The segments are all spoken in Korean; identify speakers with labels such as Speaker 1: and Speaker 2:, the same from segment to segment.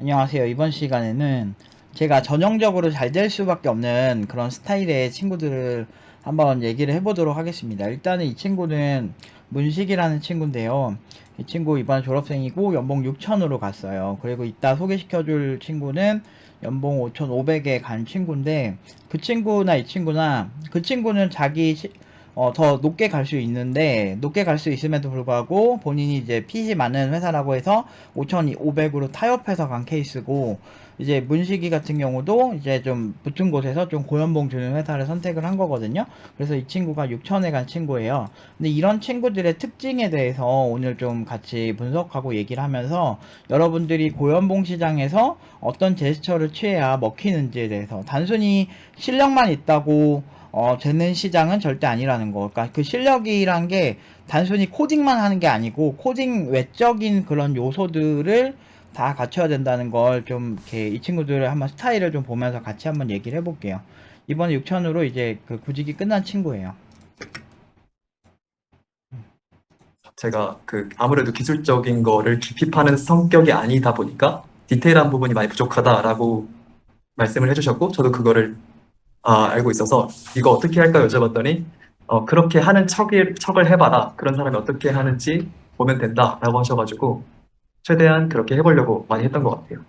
Speaker 1: 안녕하세요. 이번 시간에는 제가 전형적으로 잘 될 수밖에 없는 그런 스타일의 친구들을 한번 얘기를 해보도록 하겠습니다. 일단은 이 친구는 문식이라는 친구인데요. 이 친구 이번 졸업생이고 연봉 6천으로 갔어요. 그리고 이따 소개시켜줄 친구는 연봉 5,500에 간 친구인데 그 친구나 이 친구나 그 친구는 자기 시- 어, 더 높게 갈 수 있는데 높게 갈 수 있음에도 불구하고 본인이 이제 핏이 많은 회사라고 해서 5,500으로 타협해서 간 케이스고 이제 문식이 같은 경우도 이제 좀 붙은 곳에서 좀 고연봉 주는 회사를 선택을 한 거거든요. 그래서 이 친구가 6천에 간 친구예요. 근데 이런 친구들의 특징에 대해서 오늘 좀 같이 분석하고 얘기를 하면서 여러분들이 고연봉 시장에서 어떤 제스처를 취해야 먹히는지에 대해서 단순히 실력만 있다고 어, 되는 시장은 절대 아니라는 거. 그러니까 그 실력이란 게 단순히 코딩만 하는 게 아니고 코딩 외적인 그런 요소들을 다 갖춰야 된다는 걸 좀 이렇게 이 친구들을 한번 스타일을 좀 보면서 같이 한번 얘기를 해볼게요. 이번에 6천으로 이제 그 구직이 끝난 친구예요.
Speaker 2: 제가 그 아무래도 기술적인 거를 깊이 파는 성격이 아니다 보니까 디테일한 부분이 많이 부족하다라고 말씀을 해주셨고 저도 그거를 아, 알고 있어서 이거 어떻게 할까 여쭤봤더니 어, 그렇게 하는 척을, 척을 해봐라 그런 사람이 어떻게 하는지 보면 된다 라고 하셔가지고 최대한 그렇게 해보려고 많이 했던 것 같아요.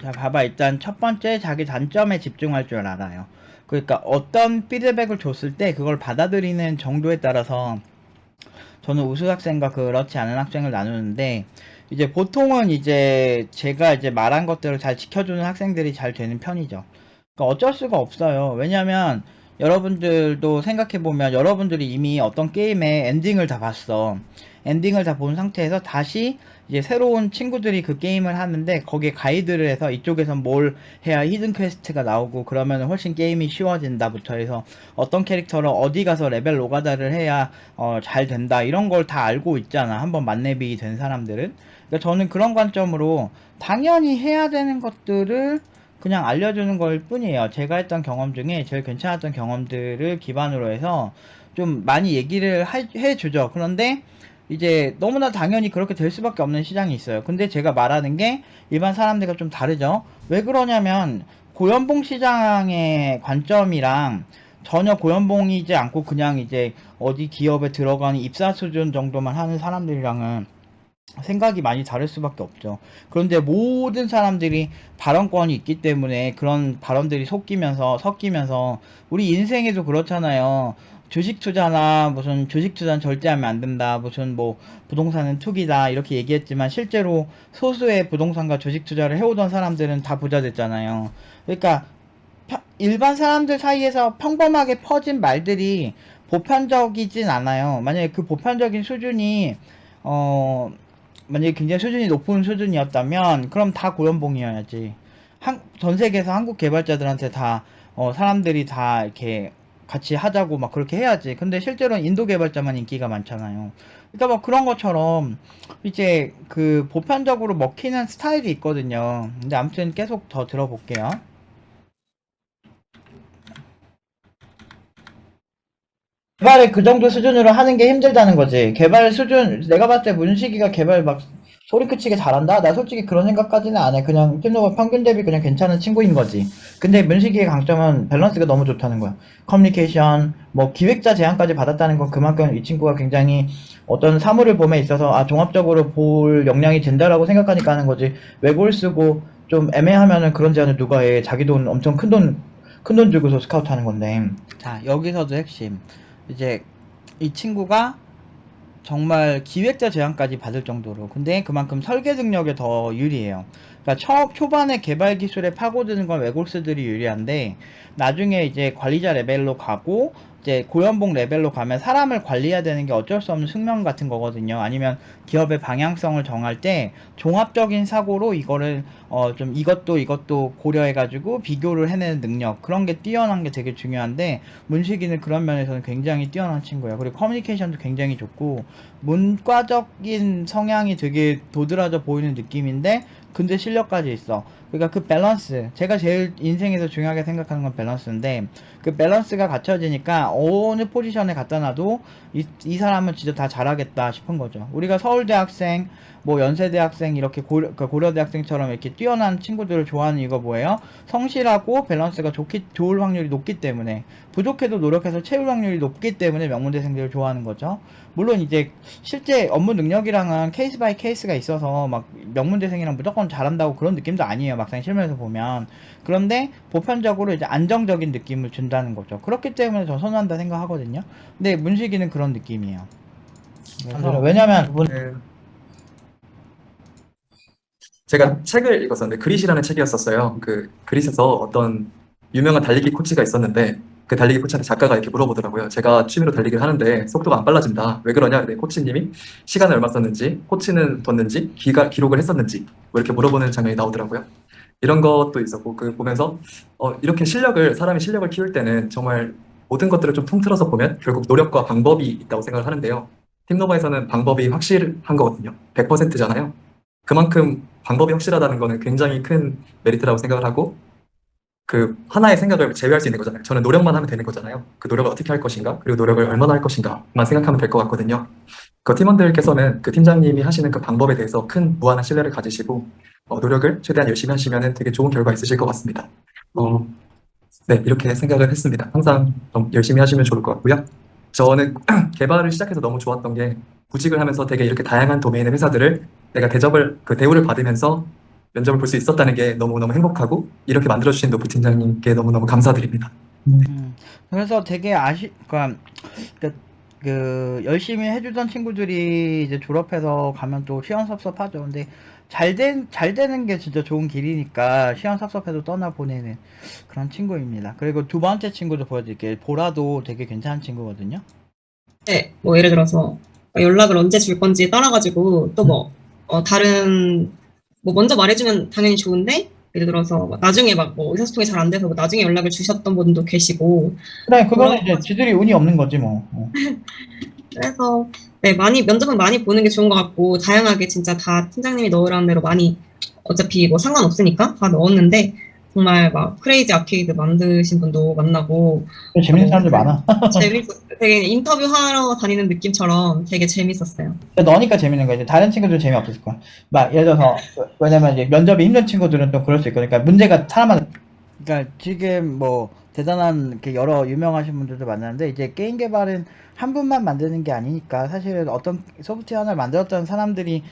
Speaker 1: 자, 봐봐. 일단 첫 번째 자기 단점에 집중할 줄 알아요. 그러니까 어떤 피드백을 줬을 때 그걸 받아들이는 정도에 따라서 저는 우수 학생과 그렇지 않은 학생을 나누는데 이제 보통은 이제 제가 이제 말한 것들을 잘 지켜주는 학생들이 잘 되는 편이죠. 그러니까 어쩔 수가 없어요. 왜냐면 여러분들도 생각해보면 여러분들이 이미 어떤 게임의 엔딩을 다 봤어. 엔딩을 다 본 상태에서 다시 이제 새로운 친구들이 그 게임을 하는데 거기에 가이드를 해서 이쪽에선 뭘 해야 히든 퀘스트가 나오고 그러면 훨씬 게임이 쉬워진다부터 해서 어떤 캐릭터를 어디 가서 레벨 노가다를 해야 어, 잘 된다 이런 걸 다 알고 있잖아 한번 만렙이 된 사람들은 그러니까 저는 그런 관점으로 당연히 해야 되는 것들을 그냥 알려주는 걸 뿐이에요 제가 했던 경험 중에 제일 괜찮았던 경험들을 기반으로 해서 좀 많이 얘기를 하- 해주죠 그런데 이제 너무나 당연히 그렇게 될 수밖에 없는 시장이 있어요. 근데 제가 말하는 게 일반 사람들과 좀 다르죠. 왜 그러냐면 고연봉 시장의 관점이랑 전혀 고연봉이지 않고 그냥 이제 어디 기업에 들어가는 입사 수준 정도만 하는 사람들이랑은 생각이 많이 다를 수밖에 없죠. 그런데 모든 사람들이 발언권이 있기 때문에 그런 발언들이 섞이면서 섞이면서 우리 인생에도 그렇잖아요. 주식 투자나 무슨 주식 투자는 절대 하면 안 된다. 무슨 뭐 부동산은 투기다. 이렇게 얘기했지만 실제로 소수의 부동산과 주식 투자를 해오던 사람들은 다 부자 됐잖아요. 그러니까 평- 일반 사람들 사이에서 평범하게 퍼진 말들이 보편적이진 않아요. 만약에 그 보편적인 수준이 어 만약에 굉장히 수준이 높은 수준이었다면 그럼 다 고연봉이어야지. 한, 전 세계에서 한국 개발자들한테 다 어, 사람들이 다 이렇게 같이 하자고 막 그렇게 해야지. 근데 실제로는 인도 개발자만 인기가 많잖아요. 그러니까 뭐 그런 것처럼 이제 그 보편적으로 먹히는 스타일이 있거든요. 근데 아무튼 계속 더 들어볼게요. 개발을 그 정도 수준으로 하는 게 힘들다는 거지. 개발 수준, 내가 봤을 때 문식이가 개발 막 소리 그치게 잘한다? 나 솔직히 그런 생각까지는 안 해. 그냥 팀노가 평균 대비 그냥 괜찮은 친구인 거지. 근데 문식이의 강점은 밸런스가 너무 좋다는 거야. 커뮤니케이션, 뭐 기획자 제안까지 받았다는 건 그만큼 이 친구가 굉장히 어떤 사물을 봄에 있어서 아, 종합적으로 볼 역량이 된다라고 생각하니까 하는 거지. 외골 쓰고 좀 애매하면은 그런 제안을 누가 해. 자기 돈 엄청 큰 돈, 큰 돈 주고서 스카우트 하는 건데. 자, 여기서도 핵심. 이제 이 친구가 정말 기획자 제안까지 받을 정도로 근데 그만큼 설계 능력에 더 유리해요. 그러니까 초, 초반에 개발 기술에 파고드는 건 외골스들이 유리한데 나중에 이제 관리자 레벨로 가고 이제 고연봉 레벨로 가면 사람을 관리해야 되는 게 어쩔 수 없는 숙명 같은 거거든요. 아니면 기업의 방향성을 정할 때 종합적인 사고로 이거를 어 좀 이것도 이것도 고려해가지고 비교를 해내는 능력 그런 게 뛰어난 게 되게 중요한데 문식이는 그런 면에서는 굉장히 뛰어난 친구예요. 그리고 커뮤니케이션도 굉장히 좋고 문과적인 성향이 되게 도드라져 보이는 느낌인데 근데 실력까지 있어. 그러니까 그 밸런스, 제가 제일 인생에서 중요하게 생각하는 건 밸런스인데, 그 밸런스가 갖춰지니까 어느 포지션에 갖다 놔도 이, 이 사람은 진짜 다 잘하겠다 싶은 거죠. 우리가 서울대학생, 뭐 연세대학생, 이렇게 고려, 그 고려대학생처럼 이렇게 뛰어난 친구들을 좋아하는 이유가 뭐예요? 성실하고 밸런스가 좋기, 좋을 확률이 높기 때문에, 부족해도 노력해서 채울 확률이 높기 때문에 명문대생들을 좋아하는 거죠. 물론 이제 실제 업무 능력이랑은 케이스 바이 케이스가 있어서 막 명문대생이랑 무조건 잘한다고 그런 느낌도 아니에요. 막상 실무에서 보면. 그런데 보편적으로 이제 안정적인 느낌을 준다는 거죠. 그렇기 때문에 저 선호한다 생각하거든요. 근데 문식이는 그런 느낌이에요. 왜냐면 문,
Speaker 2: 그 제가 책을 읽었었는데 그릿이라는 책이었었어요. 그 그릿에서 어떤 유명한 달리기 코치가 있었는데 그 달리기 코치한테 작가가 이렇게 물어보더라고요. 제가 취미로 달리기를 하는데 속도가 안 빨라진다. 왜 그러냐? 근데 코치님이 시간을 얼마 썼는지, 코치는 뒀는지, 기가, 기록을 했었는지 뭐 이렇게 물어보는 장면이 나오더라고요. 이런 것도 있었고 그 보면서 어, 이렇게 실력을 사람이 실력을 키울 때는 정말 모든 것들을 좀 통틀어서 보면 결국 노력과 방법이 있다고 생각을 하는데요. 팀노바에서는 방법이 확실한 거거든요. 100%잖아요. 그만큼 방법이 확실하다는 거는 굉장히 큰 메리트라고 생각을 하고 그 하나의 생각을 제외할 수 있는 거잖아요. 저는 노력만 하면 되는 거잖아요. 그 노력을 어떻게 할 것인가, 그리고 노력을 얼마나 할 것인가만 생각하면 될 것 같거든요. 그 팀원들께서는 그 팀장님이 하시는 그 방법에 대해서 큰 무한한 신뢰를 가지시고 어, 노력을 최대한 열심히 하시면 되게 좋은 결과 있으실 것 같습니다. 어, 네, 이렇게 생각을 했습니다. 항상 좀 열심히 하시면 좋을 것 같고요. 저는 개발을 시작해서 너무 좋았던 게 구직을 하면서 되게 이렇게 다양한 도메인의 회사들을 내가 대접을 그 대우를 받으면서 면접을 볼 수 있었다는 게 너무너무 행복하고 이렇게 만들어주신 노프 팀장님께 너무너무 감사드립니다.
Speaker 1: 음, 그래서 되게 아쉬, 그니까, 그, 그, 열심히 해주던 친구들이 이제 졸업해서 가면 또 시원섭섭하죠. 근데 잘 된, 잘 되는 게 진짜 좋은 길이니까 시원섭섭해도 떠나보내는 그런 친구입니다. 그리고 두 번째 친구도 보여드릴게요. 보라도 되게 괜찮은 친구거든요.
Speaker 3: 네, 뭐 예를 들어서 연락을 언제 줄 건지에 따라가지고 또뭐 다른 뭐 먼저 말해주면 당연히 좋은데 예를 들어서 막 나중에 막 뭐 의사소통이 잘 안 돼서 뭐 나중에 연락을 주셨던 분도 계시고
Speaker 1: 그래, 그거는 이제 지들이 운이 없는 거지, 뭐. 어.
Speaker 3: 그래서 네 많이 면접은 많이 보는 게 좋은 것 같고 다양하게 진짜 다 팀장님이 넣으라는 대로 많이 어차피 뭐 상관없으니까 다 넣었는데 정말 막 크레이지 아케이드 만드신 분도 만나고
Speaker 1: 재밌는 사람들 많아.
Speaker 3: 재밌 되게 인터뷰 하러 다니는 느낌처럼 되게 재밌었어요.
Speaker 1: 너니까 재밌는 거지. 다른 친구들 재미없을 거야. 막, 예를 들어서, 왜냐면 이제 면접이 힘든 친구들은 또 그럴 수 있고, 그러니까 문제가 사람마다. 그러니까 지금 뭐, 대단한 이렇게 여러 유명하신 분들도 만나는데, 이제 게임 개발은 한 분만 만드는 게 아니니까, 사실은 어떤 소프트웨어 하나를 만들었던 사람들이 막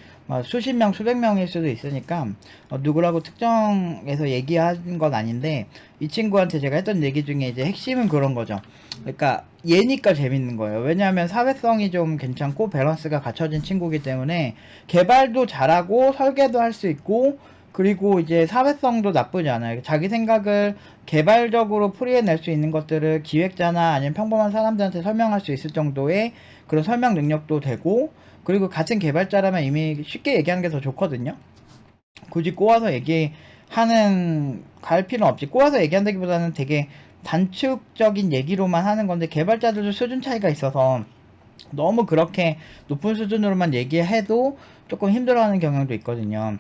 Speaker 1: 수십 명, 수백 명일 수도 있으니까, 어, 누구라고 특정해서 얘기하는 건 아닌데, 이 친구한테 제가 했던 얘기 중에 이제 핵심은 그런 거죠. 그러니까 얘니까 재밌는 거예요. 왜냐하면 사회성이 좀 괜찮고 밸런스가 갖춰진 친구기 때문에 개발도 잘하고 설계도 할 수 있고 그리고 이제 사회성도 나쁘지 않아요. 자기 생각을 개발적으로 풀이해낼 수 있는 것들을 기획자나 아니면 평범한 사람들한테 설명할 수 있을 정도의 그런 설명 능력도 되고 그리고 같은 개발자라면 이미 쉽게 얘기하는 게 더 좋거든요. 굳이 꼬아서 얘기하는 갈 필요는 없지. 꼬아서 얘기한다기보다는 되게 단축적인 얘기로만 하는 건데 개발자들도 수준 차이가 있어서 너무 그렇게 높은 수준으로만 얘기해도 조금 힘들어하는 경향도 있거든요.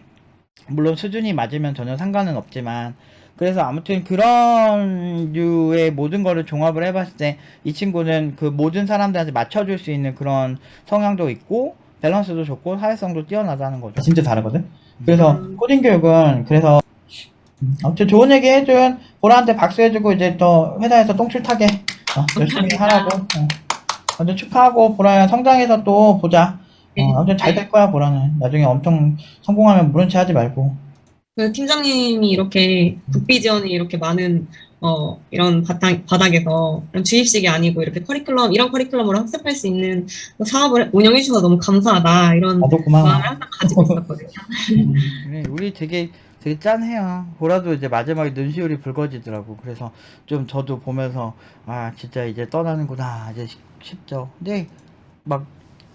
Speaker 1: 물론 수준이 맞으면 전혀 상관은 없지만 그래서 아무튼 그런 류의 모든 거를 종합을 해봤을 때 이 친구는 그 모든 사람들한테 맞춰줄 수 있는 그런 성향도 있고 밸런스도 좋고 사회성도 뛰어나다는 거죠. 진짜 다르거든. 그래서
Speaker 3: 음.
Speaker 1: 코딩 교육은 그래서 아무튼 좋은 얘기 해준 보라한테 박수 해주고 이제 또 회사에서 똥줄 타게 어, 열심히 하라고 어. 먼저 축하하고 보라야 성장해서 또 보자 어, 아무튼 잘 될 거야 보라는 나중에 엄청 성공하면 모른 체 하지 말고
Speaker 3: 그 팀장님이 이렇게 국비 지원이 이렇게 많은 어 이런 바닥, 바닥에서 이런 주입식이 아니고 이렇게 커리큘럼 이런 커리큘럼으로 학습할 수 있는 사업을 운영해 주셔서 너무 감사하다 이런
Speaker 1: 고마워
Speaker 3: 마음을 항상 가지고 있었거든요.
Speaker 1: 그래, 우리 되게 되게 짠해요. 보라도 이제 마지막에 눈시울이 붉어지더라고. 그래서 좀 저도 보면서 아 진짜 이제 떠나는구나 이제 싶- 싶죠. 근데 막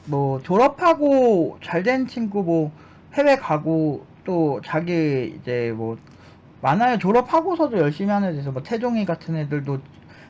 Speaker 1: 뭐 졸업하고 잘 된 친구 뭐 해외 가고 또 자기 이제 뭐 많아요. 졸업하고서도 열심히 하는 애들 있어. 뭐 태종이 같은 애들도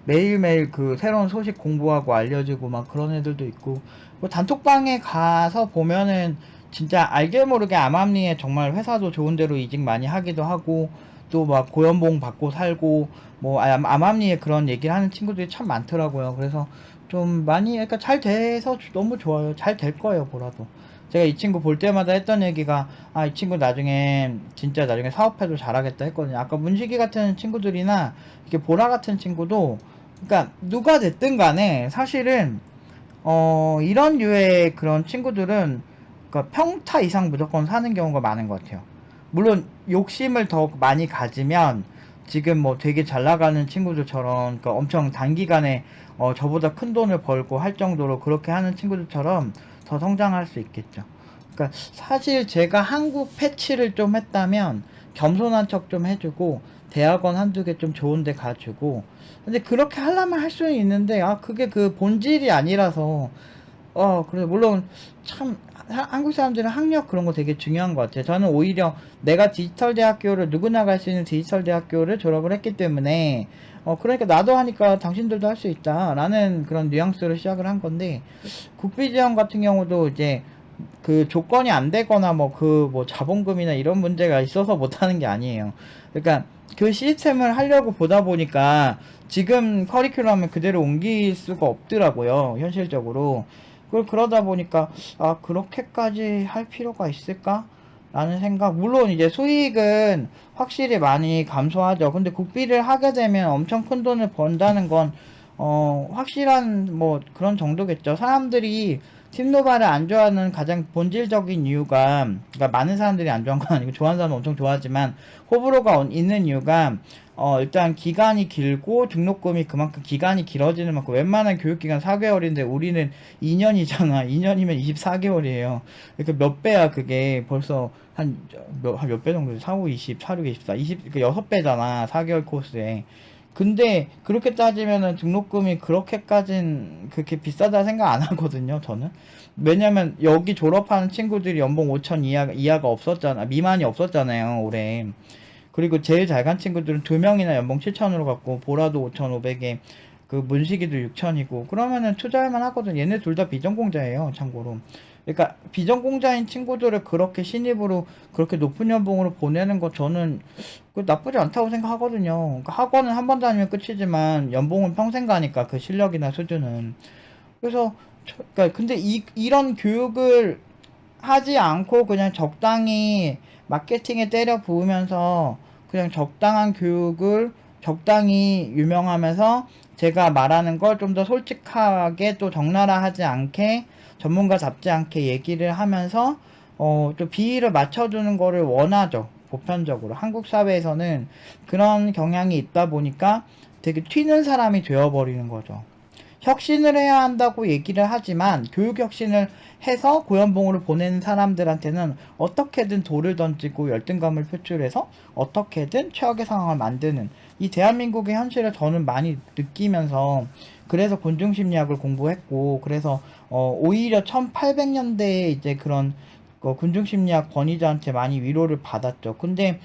Speaker 1: 매일매일 그 새로운 소식 공부하고 알려주고 막 그런 애들도 있고 뭐 단톡방에 가서 보면은 진짜 알게 모르게 암암리에 정말 회사도 좋은 데로 이직 많이 하기도 하고 또 막 고연봉 받고 살고 뭐 암- 암암리에 그런 얘기를 하는 친구들이 참 많더라고요. 그래서 좀 많이 그러니까 잘 돼서 주- 너무 좋아요. 잘 될 거예요, 보라도. 제가 이 친구 볼 때마다 했던 얘기가 아 이 친구 나중에 진짜 나중에 사업해도 잘하겠다 했거든요. 아까 문식이 같은 친구들이나 이렇게 보라 같은 친구도 그러니까 누가 됐든 간에 사실은 어 이런 류의 그런 친구들은 그러니까 평타 이상 무조건 사는 경우가 많은 것 같아요. 물론 욕심을 더 많이 가지면 지금 뭐 되게 잘 나가는 친구들처럼 그러니까 엄청 단기간에 어 저보다 큰 돈을 벌고 할 정도로 그렇게 하는 친구들처럼 더 성장할 수 있겠죠. 그러니까 사실 제가 한국 패치를 좀 했다면 겸손한 척 좀 해주고 대학원 한두 개 좀 좋은 데 가주고 근데 그렇게 하려면 할 수는 있는데 아 그게 그 본질이 아니라서 어 그래 물론 참 하- 한국 사람들은 학력 그런 거 되게 중요한 것 같아요. 저는 오히려 내가 디지털 대학교를 누구나 갈 수 있는 디지털 대학교를 졸업을 했기 때문에 어 그러니까 나도 하니까 당신들도 할 수 있다 라는 그런 뉘앙스로 시작을 한 건데 국비 지원 같은 경우도 이제 그 조건이 안 되거나 뭐그 뭐 자본금이나 이런 문제가 있어서 못 하는 게 아니에요. 그러니까 그 시스템을 하려고 보다 보니까 지금 커리큘럼을 그대로 옮길 수가 없더라고요. 현실적으로. 그걸 그러다 보니까 아 그렇게까지 할 필요가 있을까? 라는 생각. 물론 이제 수익은 확실히 많이 감소하죠. 근데 국비를 하게 되면 엄청 큰 돈을 번다는 건 어, 확실한 뭐 그런 정도겠죠. 사람들이 팀노바를 안 좋아하는 가장 본질적인 이유가, 그러니까 많은 사람들이 안 좋아하는 건 아니고 좋아하는 사람은 엄청 좋아하지만 호불호가 온- 있는 이유가 어, 일단 기간이 길고 등록금이 그만큼 기간이 길어지는 만큼 웬만한 교육기간 4개월인데 우리는 2년이잖아. 2년이면 24개월이에요. 그러니까 몇 배야 그게 벌써 한 몇배 정도 4, 5, 20, 4, 6, 24, 20, 그 6배잖아. 4개월 코스에. 근데 그렇게 따지면은 등록금이 그렇게까진 그렇게 비싸다 생각 안 하거든요, 저는. 왜냐면 여기 졸업하는 친구들이 연봉 5천 이하, 이하가 없었잖아. 미만이 없었잖아요, 올해. 그리고 제일 잘 간 친구들은 두 명이나 연봉 7천으로 갔고, 보라도 5,500에, 그 문식이도 6천이고, 그러면은 투자할 만 하거든. 얘네 둘 다 비전공자예요, 참고로. 그러니까 비전공자인 친구들을 그렇게 신입으로 그렇게 높은 연봉으로 보내는 거 저는 그 나쁘지 않다고 생각하거든요. 그러니까 학원은 한 번 다니면 끝이지만 연봉은 평생 가니까 그 실력이나 수준은. 그래서 저- 그러니까 근데 이 이런 교육을 하지 않고 그냥 적당히 마케팅에 때려 부으면서 그냥 적당한 교육을 적당히 유명하면서 제가 말하는 걸 좀 더 솔직하게 또 적나라하지 않게 전문가답지 않게 얘기를 하면서 어, 또 비위를 맞춰주는 거를 원하죠. 보편적으로. 한국 사회에서는 그런 경향이 있다 보니까 되게 튀는 사람이 되어버리는 거죠. 혁신을 해야 한다고 얘기를 하지만 교육 혁신을 해서 고연봉으로 보내는 사람들한테는 어떻게든 돌을 던지고 열등감을 표출해서 어떻게든 최악의 상황을 만드는 이 대한민국의 현실을 저는 많이 느끼면서 그래서 군중심리학을 공부했고 그래서 어 오히려 1800년대에 이제 그런 그 군중심리학 권위자한테 많이 위로를 받았죠. 근데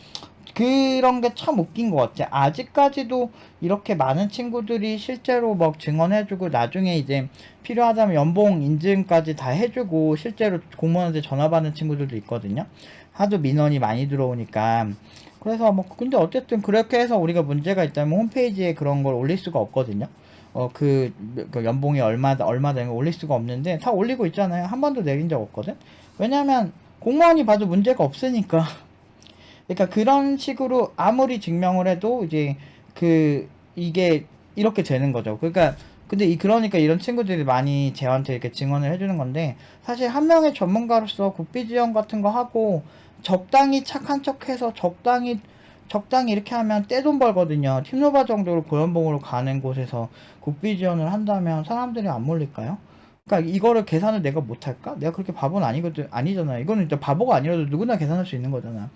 Speaker 1: 그런 게 참 웃긴 것 같아. 아직까지도 이렇게 많은 친구들이 실제로 막 증언해주고 나중에 이제 필요하다면 연봉 인증까지 다 해주고 실제로 공무원한테 전화 받는 친구들도 있거든요. 하도 민원이 많이 들어오니까. 그래서 뭐 근데 어쨌든 그렇게 해서 우리가 문제가 있다면 홈페이지에 그런 걸 올릴 수가 없거든요. 어그 연봉이 얼마다 얼마 되는 거 올릴 수가 없는데 다 올리고 있잖아요. 한 번도 내린 적 없거든. 왜냐면 공무원이 봐도 문제가 없으니까. 그러니까 그런 식으로 아무리 증명을 해도 이제 그 이게 이렇게 되는 거죠. 그러니까 근데 이 그러니까 이런 친구들이 많이 저한테 이렇게 증언을 해주는 건데 사실 한 명의 전문가로서 국비 지원 같은 거 하고 적당히 착한 척해서 적당히 적당히 이렇게 하면 떼돈 벌거든요. 팀노바 정도로 고연봉으로 가는 곳에서 국비 지원을 한다면 사람들이 안 몰릴까요? 그러니까 이거를 계산을 내가 못할까? 내가 그렇게 바보는 아니거든 아니잖아. 이거는 진짜 바보가 아니라도 누구나 계산할 수 있는 거잖아.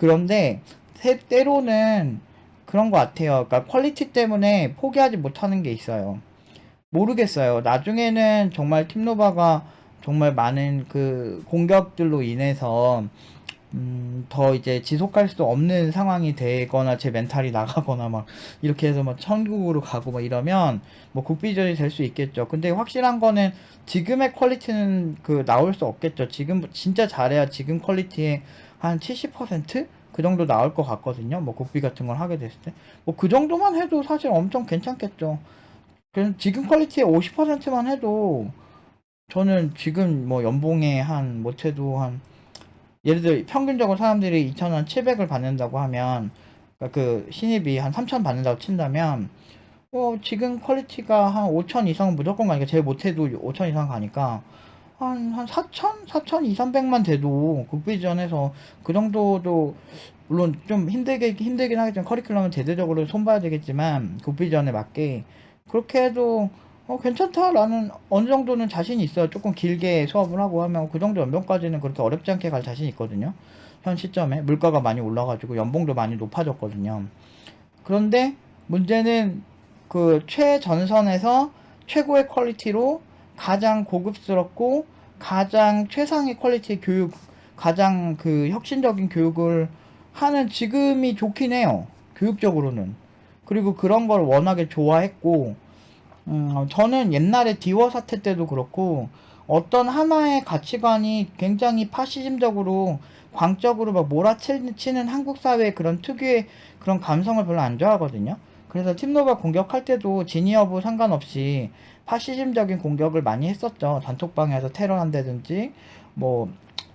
Speaker 1: 그런데 때- 때로는 그런 것 같아요. 그러니까 퀄리티 때문에 포기하지 못하는 게 있어요. 모르겠어요. 나중에는 정말 팀노바가 정말 많은 그 공격들로 인해서 음, 더 이제 지속할 수 없는 상황이 되거나 제 멘탈이 나가거나 막 이렇게 해서 막 천국으로 가고 막 이러면 뭐 국비전이 될 수 있겠죠. 근데 확실한 거는 지금의 퀄리티는 그 나올 수 없겠죠. 지금 진짜 잘해야 지금 퀄리티의 한 70%? 그 정도 나올 것 같거든요. 뭐 국비 같은 걸 하게 됐을 때. 뭐 그 정도만 해도 사실 엄청 괜찮겠죠. 그냥 지금 퀄리티의 50%만 해도 저는 지금 뭐 연봉에 한 못해도 한 예를 들어 평균적으로 사람들이 2,000원 700을 받는다고 하면 그러니까 그 신입이 한 3,000 받는다고 친다면 어 지금 퀄리티가 한 5,000 이상은 무조건 가니까 제일 못해도 5,000 이상 가니까 한, 한 4,000? 4,000, 2, 300만 돼도 국비전에서 그 정도도 물론 좀 힘들게 힘들긴 하겠지만 커리큘럼은 제대적으로 손봐야 되겠지만 국비전에 맞게 그렇게 해도 어, 괜찮다 라는 어느 정도는 자신이 있어요. 조금 길게 수업을 하고 하면 그 정도 연봉까지는 그렇게 어렵지 않게 갈 자신 있거든요. 현 시점에 물가가 많이 올라가지고 연봉도 많이 높아졌거든요. 그런데 문제는 그 최전선에서 최고의 퀄리티로 가장 고급스럽고 가장 최상의 퀄리티의 교육, 가장 그 혁신적인 교육을 하는 지금이 좋긴 해요. 교육적으로는. 그리고 그런 걸 워낙에 좋아했고, 음, 저는 옛날에 디워 사태 때도 그렇고, 어떤 하나의 가치관이 굉장히 파시즘적으로, 광적으로 막 몰아치는 한국 사회의 그런 특유의 그런 감성을 별로 안 좋아하거든요. 그래서 팀노바 공격할 때도 진위 여부 상관없이 파시즘적인 공격을 많이 했었죠. 단톡방에서 테러한다든지, 뭐,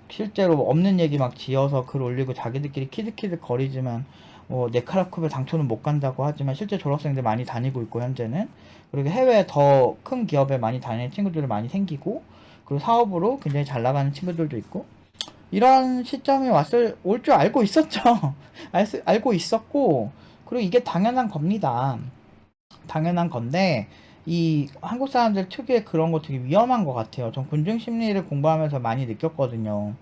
Speaker 1: 실제로 없는 얘기 막 지어서 글 올리고 자기들끼리 키득키득 거리지만, 뭐, 네카라쿠베 당초는 못 간다고 하지만 실제 졸업생들 많이 다니고 있고, 현재는. 그리고 해외 더 큰 기업에 많이 다니는 친구들이 많이 생기고, 그리고 사업으로 굉장히 잘 나가는 친구들도 있고, 이런 시점이 왔을, 올 줄 알고 있었죠. 알, 수- 알고 있었고, 그리고 이게 당연한 겁니다. 당연한 건데, 이 한국 사람들 특유의 그런 거 되게 위험한 것 같아요. 전 군중 심리를 공부하면서 많이 느꼈거든요.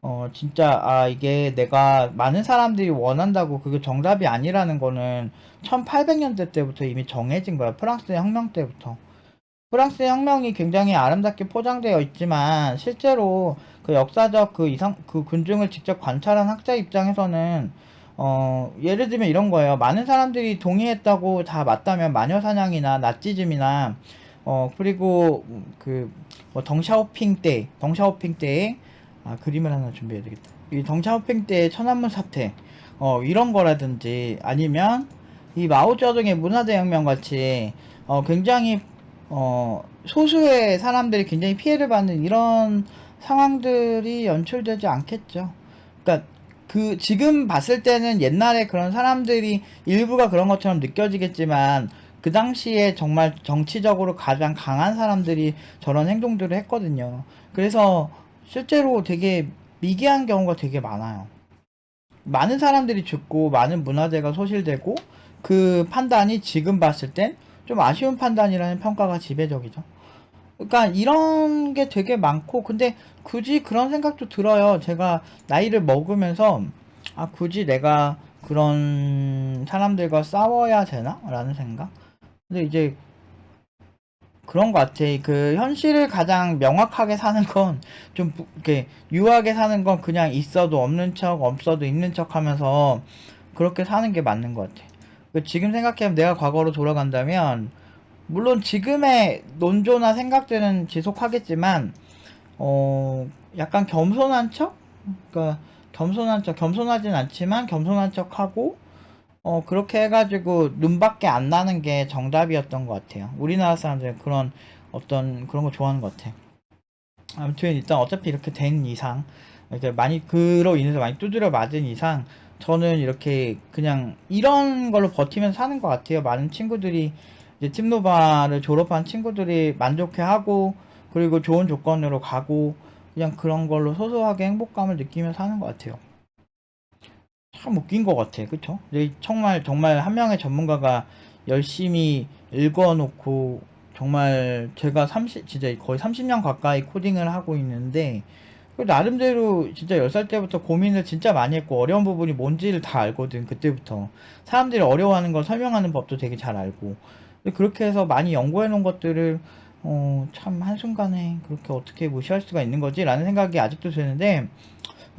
Speaker 1: 어, 진짜, 아, 이게 내가 많은 사람들이 원한다고 그게 정답이 아니라는 거는 1800년대 때부터 이미 정해진 거야. 프랑스 혁명 때부터. 프랑스 혁명이 굉장히 아름답게 포장되어 있지만, 실제로 그 역사적 그 이상, 그 군중을 직접 관찰한 학자 입장에서는, 어, 예를 들면 이런 거예요. 많은 사람들이 동의했다고 다 맞다면 마녀 사냥이나 나치즘이나, 어, 그리고 그, 뭐 덩샤오핑 때, 덩샤오핑 때에, 아, 그림을 하나 준비해야 되겠다. 이 덩샤오핑 때의 천안문 사태, 어, 이런 거라든지, 아니면, 이 마오쩌둥의 문화대혁명 같이, 어, 굉장히, 어, 소수의 사람들이 굉장히 피해를 받는 이런 상황들이 연출되지 않겠죠. 그 지금 봤을 때는 옛날에 그런 사람들이 일부가 그런 것처럼 느껴지겠지만 그 당시에 정말 정치적으로 가장 강한 사람들이 저런 행동들을 했거든요. 그래서 실제로 되게 미개한 경우가 되게 많아요. 많은 사람들이 죽고 많은 문화재가 소실되고 그 판단이 지금 봤을 땐 좀 아쉬운 판단이라는 평가가 지배적이죠. 그러니까 이런 게 되게 많고 근데 굳이 그런 생각도 들어요. 제가 나이를 먹으면서 아 굳이 내가 그런 사람들과 싸워야 되나? 라는 생각. 근데 이제 그런 것 같아. 그 현실을 가장 명확하게 사는 건 좀 이렇게 유하게 사는 건 그냥 있어도 없는 척, 없어도 있는 척 하면서 그렇게 사는 게 맞는 것 같아. 그 지금 생각해보면 내가 과거로 돌아간다면 물론 지금의 논조나 생각들은 지속하겠지만 어 약간 겸손한 척? 그러니까 겸손한 척, 겸손하진 않지만 겸손한 척하고 어 그렇게 해가지고 눈밖에 안 나는 게 정답이었던 것 같아요. 우리나라 사람들은 그런 어떤 그런 거 좋아하는 것 같아. 아무튼 일단 어차피 이렇게 된 이상 이렇게 많이 그로 인해서 많이 두드려 맞은 이상 저는 이렇게 그냥 이런 걸로 버티면 사는 것 같아요. 많은 친구들이 이제 팀노바를 졸업한 친구들이 만족해하고 그리고 좋은 조건으로 가고 그냥 그런 걸로 소소하게 행복감을 느끼며 사는 것 같아요. 참 웃긴 것 같아, 그쵸? 정말 정말 한 명의 전문가가 열심히 읽어놓고 정말 제가 30 진짜 거의 30년 가까이 코딩을 하고 있는데 그 나름대로 진짜 10살 때부터 고민을 진짜 많이 했고 어려운 부분이 뭔지를 다 알거든 그때부터 사람들이 어려워하는 걸 설명하는 법도 되게 잘 알고 그렇게 해서 많이 연구해 놓은 것들을 어, 참 한순간에 그렇게 어떻게 무시할 수가 있는 거지? 라는 생각이 아직도 드는데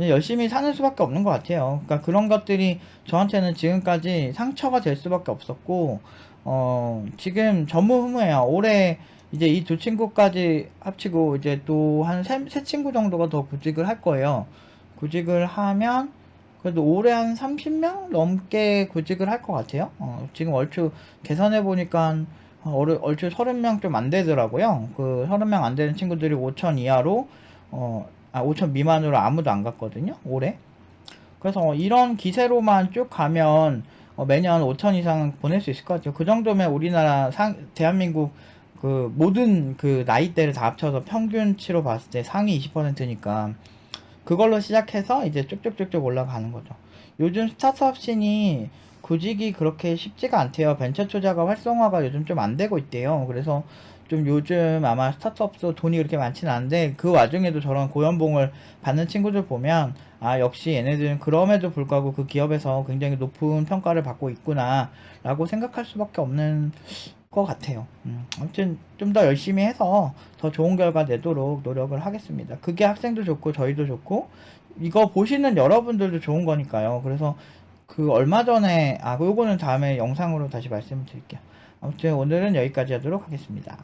Speaker 1: 열심히 사는 수밖에 없는 것 같아요. 그러니까 그런 것들이 저한테는 지금까지 상처가 될 수밖에 없었고, 어, 지금 전무후무해요. 올해 이제 이 두 친구까지 합치고 이제 또 한 세, 세 친구 정도가 더 구직을 할 거예요. 구직을 하면 그래도 올해 한 30명 넘게 구직을 할 것 같아요. 어, 지금 얼추 계산해 보니까 얼추 30명 좀 안 되더라고요. 그 30명 안 되는 친구들이 5천 이하로 어, 아, 5천 미만으로 아무도 안 갔거든요. 올해. 그래서 이런 기세로만 쭉 가면 어, 매년 5천 이상 보낼 수 있을 것 같아요. 그 정도면 우리나라 상 대한민국 그 모든 그 나이대를 다 합쳐서 평균치로 봤을 때 상위 20%니까 그걸로 시작해서 이제 쭉쭉쭉쭉 올라가는 거죠. 요즘 스타트업 씬이 구직이 그렇게 쉽지가 않대요. 벤처 투자가 활성화가 요즘 좀 안 되고 있대요. 그래서 좀 요즘 아마 스타트업도 돈이 그렇게 많지는 않은데 그 와중에도 저런 고연봉을 받는 친구들 보면 아 역시 얘네들은 그럼에도 불구하고 그 기업에서 굉장히 높은 평가를 받고 있구나 라고 생각할 수밖에 없는 것 같아요. 음, 아무튼 좀 더 열심히 해서 더 좋은 결과 내도록 노력을 하겠습니다. 그게 학생도 좋고 저희도 좋고 이거 보시는 여러분들도 좋은 거니까요. 그래서 그 얼마 전에 아 요거는 다음에 영상으로 다시 말씀을 드릴게요. 아무튼 오늘은 여기까지 하도록 하겠습니다.